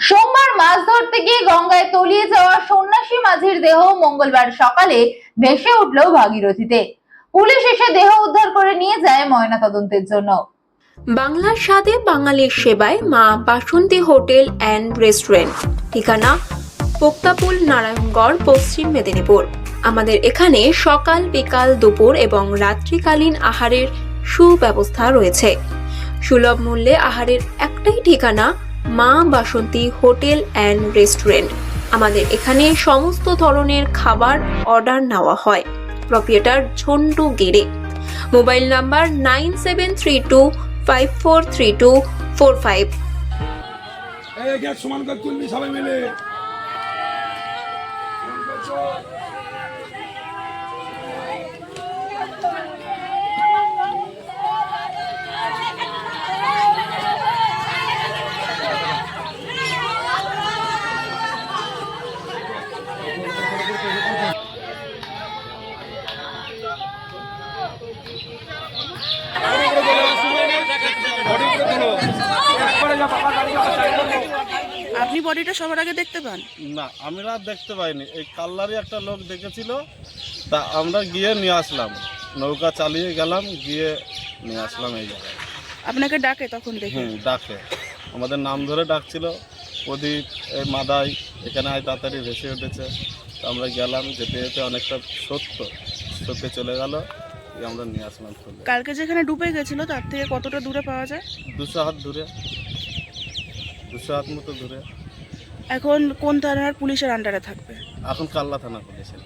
সোমবার মাছ ধরতে গিয়ে গঙ্গায় তলিয়ে যাওয়া সন্ন্যাসী মাঝির দেহ মঙ্গলবার সকালে ভেসে উঠল ভাগীরথীতে। পুলিশ এসে দেহ উদ্ধার করে নিয়ে যায় ময়নাতদন্তের জন্য। বাংলার স্বাদে বাঙালির সেবায় মা বাসন্তী হোটেল অ্যান্ড রেস্টুরেন্ট। ঠিকানা পোক্তাপুল নারায়ণগড়, পশ্চিম মেদিনীপুর। আমাদের এখানে সকাল, বিকাল, দুপুর এবং রাত্রিকালীন আহারের সুব্যবস্থা রয়েছে। সুলভ মূল্যে আহারের একটাই ঠিকানা মা বাসন্তী হোটেল অ্যান্ড রেস্টুরেন্ট। আমাদের এখানে সমস্ত ধরনের খাবার অর্ডার নেওয়া হয়। প্রপিয়েটার ঝন্টু গেড়ে mobile number nine seven three two, five four three two, four five. সবাই মিলে। আপনি বডিটা সবার আগে দেখতে পান? না আমরা দেখতে পাইনি। এই কাল্লারি একটা লোক দেখেছিল তা আমরা গিয়ে নিয়ে আসলাম। নৌকা চালিয়ে গেলাম গিয়ে নিয়ে আসলাম এই জায়গায়। আপনাকে ডাকে তখন দেখে? হুম ডাকে। আমাদের নাম ধরে ডাকছিল প্রদীপ এই মাদাই এখানে আয় তাড়াতাড়ি ভেসে উঠেছে। তো আমরা গেলাম যেতে যেতে অনেকটা সত্য সত্যি চলে গেল আমরা নিয়ে আসলাম তুলে কালকে যেখানে ডুবে গেছিল তার থেকে কতটা দূরে পাওয়া যায়? দুশো হাত দূরে। দুশো হাত মতো দূরে। এখন কোন থানার পুলিশের আন্ডারে থাকবে? এখন কাল্লা থানা পুলিশের।